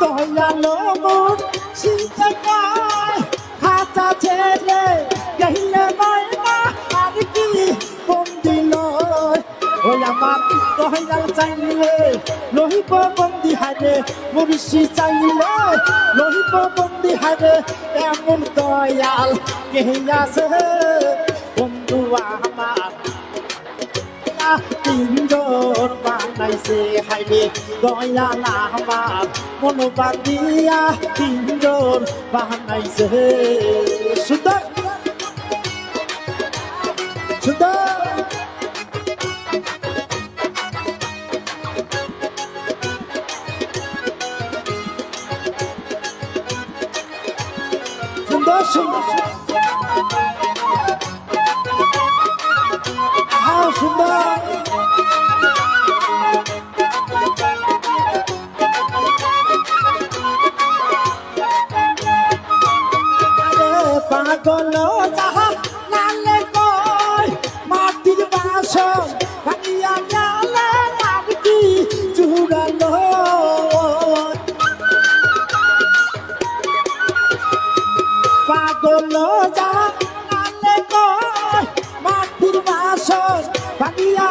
দয়ালো চিন্তা কয় খাতা ছেড়ে গহিলে ময়না, আর কি বন্দি লয় ওই আমার দয়াল চাইলে লোহিব বন্দি হারে মুরিষি চাইলে লোহিব বন্দি হারে, এমন দয়াল কে আছে তিনজন বানাইছে হাইরে দয়া না আমার মনোবাদিয়া তিনজন বানাইছে সুন্দর সুন্দর। সুন্দর সুন্দর। পাগল যাহা নালে কয়, মাটির বাসন ভাঙিয়া গেলে আর কি চুরালো পাগল যাহা নালে কয়, মাটির বাসন ভাঙিয়া